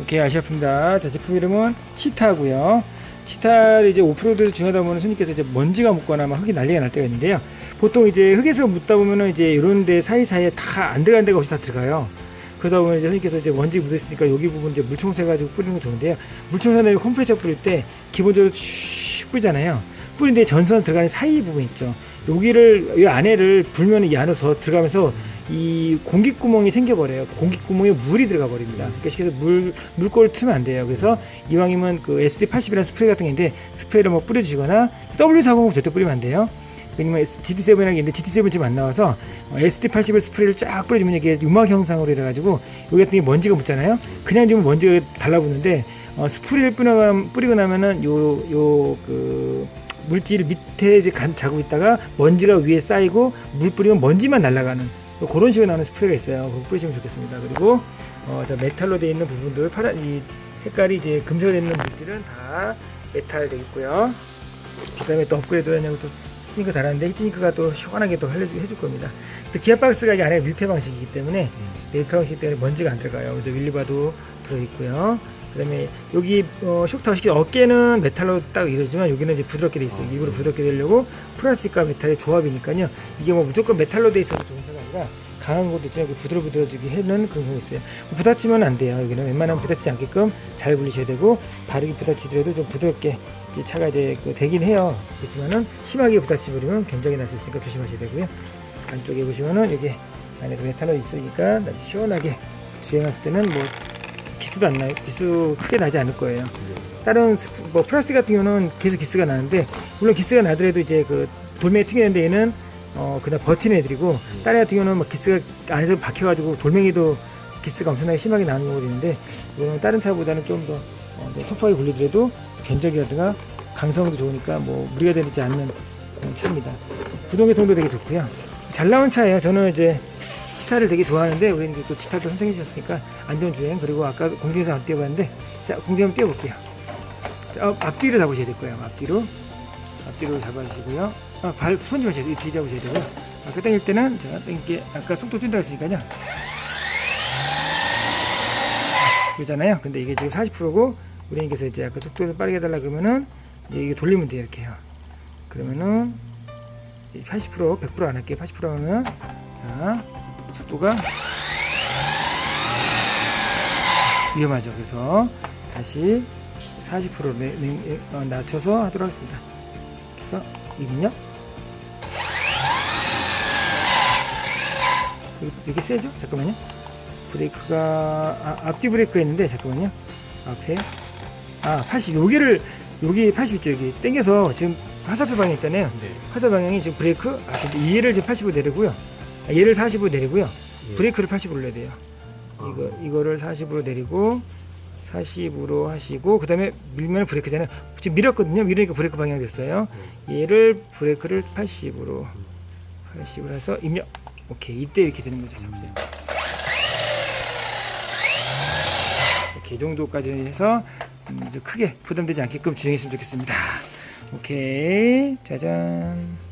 오케이 아시아 품다. 자 제품 이름은 치타고요. 치타를 이제 오프로드에서 중하다 보면 손님께서 이제 먼지가 묻거나 막 흙이 난리가 날 때가 있는데요. 보통 이제 흙에서 묻다 보면은 이제 이런 데 사이사이에 다 안 들어간 데가 없이 다 들어가요. 그러다 보면 이제 손님께서 이제 먼지 묻었으니까 여기 부분 이제 물청소 해가지고 뿌리는 거 좋은데요. 물청소는 컴프레셔 뿌릴 때 기본적으로 슉 뿌리잖아요. 뿌린데 전선 들어가는 사이 부분 있죠. 여기를 이 안에를 불면 이 안에서 들어가면서 이 공기구멍이 생겨버려요. 공기구멍에 물이 들어가 버립니다. 그러니까 그래서 물 물골 트면 안 돼요. 그래서 이왕이면 그 SD80이라는 스프레이 같은 게 있는데 스프레이를 뭐 뿌려주거나 W40 절대 뿌리면 안 돼요. 왜냐면 GT7이라는 게 있는데 GT7 지금 안 나와서 SD80을 스프레이를 쫙 뿌려주면 이게 유막 형상으로 이래가지고 여기 같은 게 먼지가 묻잖아요. 그냥 지금 먼지가 달라붙는데 어, 스프레이를 뿌려, 뿌리고 나면은 요 요 그 물질 밑에 이제 간, 자고 있다가 먼지가 위에 쌓이고 물 뿌리면 먼지만 날아가는 그런 식으로 나오는 스프레이가 있어요. 그거 뿌리시면 좋겠습니다. 그리고 어, 저 메탈로 되어 있는 부분들 파란 이 색깔이 이제 금속으로 되어 있는 물질은 다 메탈 되겠고요. 그다음에 또 업그레이드 하냐고 또 히팅크 달았는데 히팅크가 또 시원하게 또 해줄, 해줄 겁니다. 또 기아 박스가 이게 안에 밀폐 방식이기 때문에 밀폐 방식 때문에 먼지가 안 들어가요. 그래서 윌리바도 들어있고요. 그다음에 여기 어, 쇼크타워 시키 어깨는 메탈로 딱 이러지만 여기는 이제 부드럽게 돼 있어요. 일부러 부드럽게 되려고 플라스틱과 메탈의 조합이니까요. 이게 뭐 무조건 메탈로 돼 있어서 좋은 차가 아니라 강한 것도 있지만 부드러부드러지게 해는 그런 거 있어요. 부딪히면 안 돼요. 여기는 웬만하면 부딪히지 않게끔 잘 굴리셔야 되고 바르게 부딪히더라도 좀 부드럽게 이제 차가 이제 그 되긴 해요. 그렇지만은 심하게 부딪히 버리면 견적이 날수 있으니까 조심하셔야 되고요. 안쪽에 보시면은 여기 안에도 메탈로 있으니까 시원하게 주행했을 때는 뭐 기스도 안 나요. 기스 크게 나지 않을 거예요. 다른 뭐 플라스틱 같은 경우는 계속 기스가 나는데 물론 기스가 나더라도 이제 그 돌멩이 튀기는데 얘는 어 그냥 버티는 애들이고 다른 같은 경우는 막 기스가 안에서 박혀가지고 돌멩이도 기스가 엄청나게 심하게 나는 경우도 있는데 이거는 다른 차보다는 좀더 어, 뭐 터프하게 굴리더라도 견적이라든가 강성도 좋으니까 뭐 무리가 되지 않는 차입니다. 구동계통도 되게 좋고요. 잘 나온 차예요. 저는 이제 치타를 되게 좋아하는데 우리는 또 치타도 선택해 주셨으니까 안전 주행 그리고 아까 공중에서 안 뛰어봤는데 자 공중 한번 뛰어볼게요. 자, 어, 앞뒤로 잡으셔야 될 거예요. 앞뒤로 앞뒤로 잡아주시고요. 아, 발 손지 마셔야 돼요. 뒤 잡으셔야 되고 아까 당길 때는 제가 당길게 아까 속도 뛴다 했으니까요. 그러잖아요. 근데 이게 지금 40%고 우리님께서 이제 아까 속도를 빠르게 해달라 그러면은 이게 돌리면 돼요. 이렇게요. 그러면은 80% 100%안 할게요. 80% 하면 자 속도가 위험하죠. 그래서 다시 40% 내, 내, 어, 낮춰서 하도록 하겠습니다. 그래서 이군요. 이렇게 세죠? 잠깐만요. 브레이크가 아, 앞뒤 브레이크 했는데 잠깐만요. 앞에 아 80. 여기를 여기 80 있죠. 여기 당겨서 지금 화살표 방향 있잖아요. 네. 화살 방향이 지금 브레이크 아 근데 얘를 지금 80으로 내리고요. 아, 얘를 40으로 내리고요. 예. 브레이크를 80으로 내야 돼요. 아. 이거 이거를 40으로 내리고 40으로 하시고 그 다음에 밀면 브레이크잖아요. 지금 밀었거든요. 밀으니까 브레이크 방향이 됐어요. 얘를 브레이크를 80으로 80으로 해서 입력. 오케이. 이때 이렇게 되는 거죠. 잡으세요. 오케이. 이 정도까지 해서 음, 이제 크게 부담되지 않게끔 주행했으면 좋겠습니다. 오케이. 짜잔.